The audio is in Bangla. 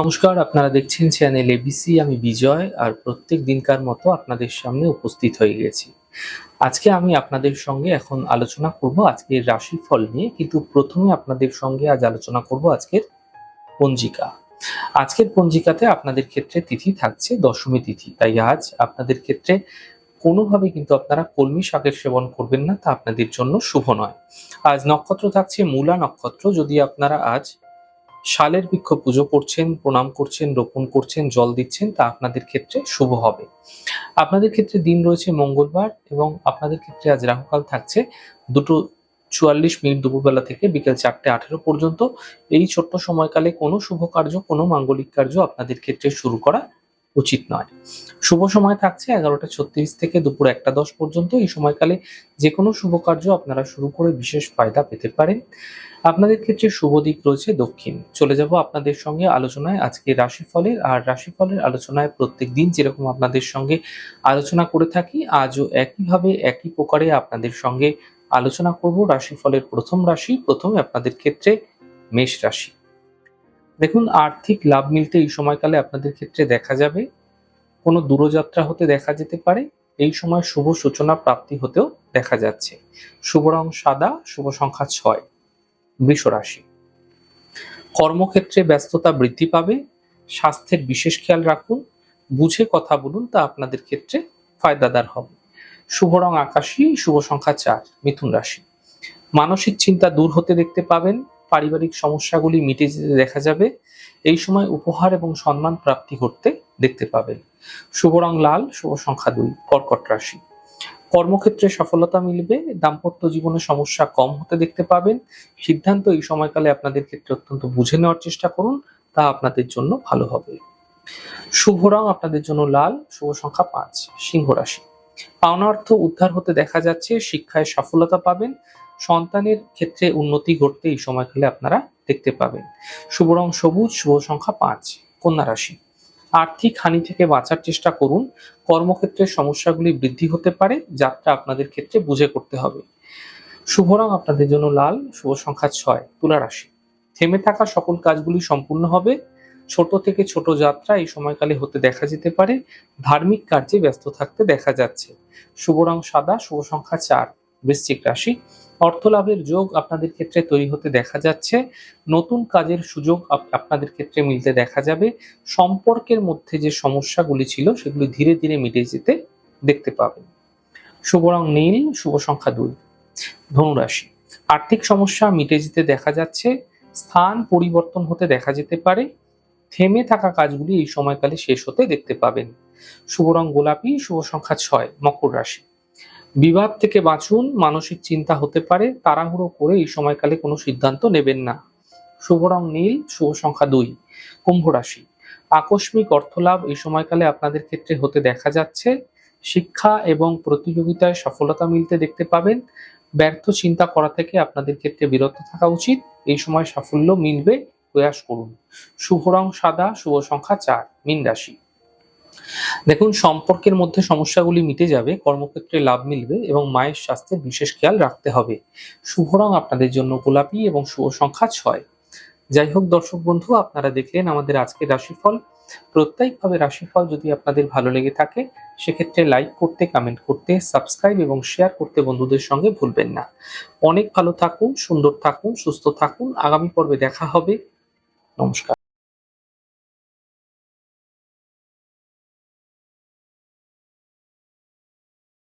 নমস্কার, আপনারা দেখছেন চ্যানেল এবিসি আমি বিজয়, আর প্রত্যেক দিনকার মতো আপনাদের সামনে উপস্থিত হয়ে গেছি। আজকে আমি আপনাদের সঙ্গে এখন আলোচনা করব আজকের রাশিফল নিয়ে, কিন্তু প্রথমে আপনাদের সঙ্গে আজ আলোচনা করব আজকের পঞ্জিকা। আজকের পঞ্জিকাতে আপনাদের ক্ষেত্রে তিথি থাকছে দশমী তিথি, তাই আজ আপনাদের ক্ষেত্রে কোনোভাবে কিন্তু আপনারা কলমি শাকের সেবন করবেন না, তা আপনাদের জন্য শুভ নয়। আজ নক্ষত্র থাকছে মূলা নক্ষত্র, যদি আপনারা আজ শালের বৃক্ষ পুজো করছেন, প্রণাম করছেন, রোপণ করছেন, জল দিচ্ছেন, তা আপনাদের ক্ষেত্রে শুভ হবে। আপনাদের ক্ষেত্রে দিন রয়েছে মঙ্গলবার এবং আপনাদের ক্ষেত্রে আজ রাহুকাল থাকছে দুটো চুয়াল্লিশ মিনিট দুপুরবেলা থেকে বিকেল চারটে আঠেরো পর্যন্ত। এই ছোট্ট সময়কালে কোনো শুভ কার্য, কোনো মাঙ্গলিক কার্য আপনাদের ক্ষেত্রে শুরু করা উচিত নয়। শুভ সময় থাকছে এগারোটা ছত্রিশ থেকে দুপুর একটা দশ পর্যন্ত। এই সময়কালে যে কোনো শুভ কার্য আপনারা শুরু করে বিশেষ ফায়দা পেতে পারেন। আপনাদের ক্ষেত্রে শুভ দিক রয়েছে দক্ষিণ। চলে যাব আপনাদের সঙ্গে আলোচনায় আজকে রাশিফলের। আর রাশিফলের আলোচনায় প্রত্যেক দিন যেরকম আপনাদের সঙ্গে আলোচনা করে থাকি, আজও একইভাবে একই প্রকারে আপনাদের সঙ্গে আলোচনা করব। রাশিফলের প্রথম রাশি, প্রথমে আপনাদের ক্ষেত্রে মেষ রাশি। দেখুন, আর্থিক লাভ মিলতে এই সময়কালে আপনাদের ক্ষেত্রে দেখা যাবে। কোনো দূরযাত্রা হতে দেখা যেতে পারে। এই সময় শুভ সূচনা প্রাপ্তি হতেও দেখা যাচ্ছে। শুভ রং সাদা, শুভ সংখ্যা ছয় বৃষ রাশি। কর্মক্ষেত্রে ব্যস্ততা বৃদ্ধি পাবে। স্বাস্থ্যের বিশেষ খেয়াল রাখুন। বুঝে কথা বলুন, তা আপনাদের ক্ষেত্রে ফায়দাদার হবে। শুভ রং আকাশী, শুভ সংখ্যা চার, মিথুন রাশি। মানসিক চিন্তা দূর হতে দেখতে পাবেন। পারিবারিক সমস্যাগুলি মিটে যেতে দেখা যাবে, এই সময় উপহার এবং সম্মান প্রাপ্তি করতে দেখতে পাবেন। শুভ রং লাল, শুভ সংখ্যা দুই, কর্কট রাশি। কর্মক্ষেত্রে সফলতা মিলবে, দাম্পত্য জীবনে সমস্যা কম হতে দেখতে পাবেন। সিদ্ধান্ত এই সময়কালে আপনাদের ক্ষেত্রে অত্যন্ত বুঝে নেওয়ার চেষ্টা করুন, তা আপনাদের জন্য ভালো হবে। শুভ রং আপনাদের জন্য লাল, শুভ সংখ্যা পাঁচ, সিংহ রাশি। পাওনা অর্থ উদ্ধার হতে দেখা যাচ্ছে, শিক্ষায় সফলতা পাবেন সন্তানের ক্ষেত্রে উন্নতি ঘটতে এই সময়কালে আপনারা দেখতে পাবেন। শুভ রং সবুজ, শুভ সংখ্যা পাঁচ, কন্যা রাশি। আর্থিক হানি থেকে বাঁচার চেষ্টা করুন। কর্মক্ষেত্রে সমস্যাগুলি বৃদ্ধি হতে পারে, যাত্রা আপনাদের ক্ষেত্রে বুঝে করতে হবে। শুভ রং আপনাদের জন্য লাল, শুভ সংখ্যা ছয়, তুলা রাশি। থেমে থাকা সকল কাজগুলি সম্পূর্ণ হবে। ছোট থেকে ছোট যাত্রা এই সময়কালে হতে দেখা যেতে পারে। ধার্মিক কার্যে ব্যস্ত থাকতে দেখা যাচ্ছে। শুভ রং সাদা, শুভ সংখ্যা চার, বৃশ্চিক রাশি। অর্থ লাভের যোগ আপনাদের ক্ষেত্রে তৈরি হতে দেখা যাচ্ছে। নতুন কাজের সুযোগ আপ- আপনাদের ক্ষেত্রে মিলতে দেখা যাবে। সম্পর্কের মধ্যে যে সমস্যাগুলি ছিল, সেগুলি ধীরে ধীরে মিটে যেতে দেখতে পাবেন। শুভ রং নীল, শুভ সংখ্যা দুই। ধনুরাশি। আর্থিক সমস্যা মিটে যেতে দেখা যাচ্ছে। স্থান পরিবর্তন হতে দেখা যেতে পারে। থেমে থাকা কাজগুলি এই সময়কালে শেষ হতে দেখতে পাবেন। শুভ রং গোলাপি, শুভ সংখ্যা ছয়, মকর রাশি। বিবাদ থেকে বাঁচুন মানসিক চিন্তা হতে পারে, তাড়াহুড়ো করে এই সময়কালে কোনো সিদ্ধান্ত নেবেন না। শুভ রং নীল, শুভ সংখ্যা দুই, কুম্ভ রাশি। আকস্মিক অর্থলাভ এই সময়কালে আপনাদের ক্ষেত্রে হতে দেখা যাচ্ছে। শিক্ষা এবং প্রতিযোগিতায় সফলতা মিলতে দেখতে পাবেন। ব্যর্থ চিন্তা করা থেকে আপনাদের ক্ষেত্রে বিরত থাকা উচিত। এই সময় সাফল্য মিলবে, প্রয়াস করুন। শুভ রং সাদা, শুভ সংখ্যা চার, মীন রাশি। দেখুন, সম্পর্কের মধ্যে সমস্যাগুলি মিটে যাবে, কর্মক্ষেত্রে লাভ মিলবে এবং মায়ের স্বাস্থ্যের বিশেষ খেয়াল রাখতে হবে। শুভ রং আপনাদের জন্য গোলাপি এবং শুভ সংখ্যা ছয়। যাই হোক, দর্শক বন্ধু, আপনারা দেখলেন আমাদের আজকের রাশিফল। প্রত্যেকভাবে রাশিফল যদি আপনাদের ভালো লেগে থাকে, সেক্ষেত্রে লাইক করতে কমেন্ট করতে সাবস্ক্রাইব এবং শেয়ার করতে বন্ধুদের সঙ্গে ভুলবেন না। অনেক ভালো থাকুন, সুন্দর থাকুন, সুস্থ থাকুন। আগামী পর্বে দেখা হবে। নমস্কার।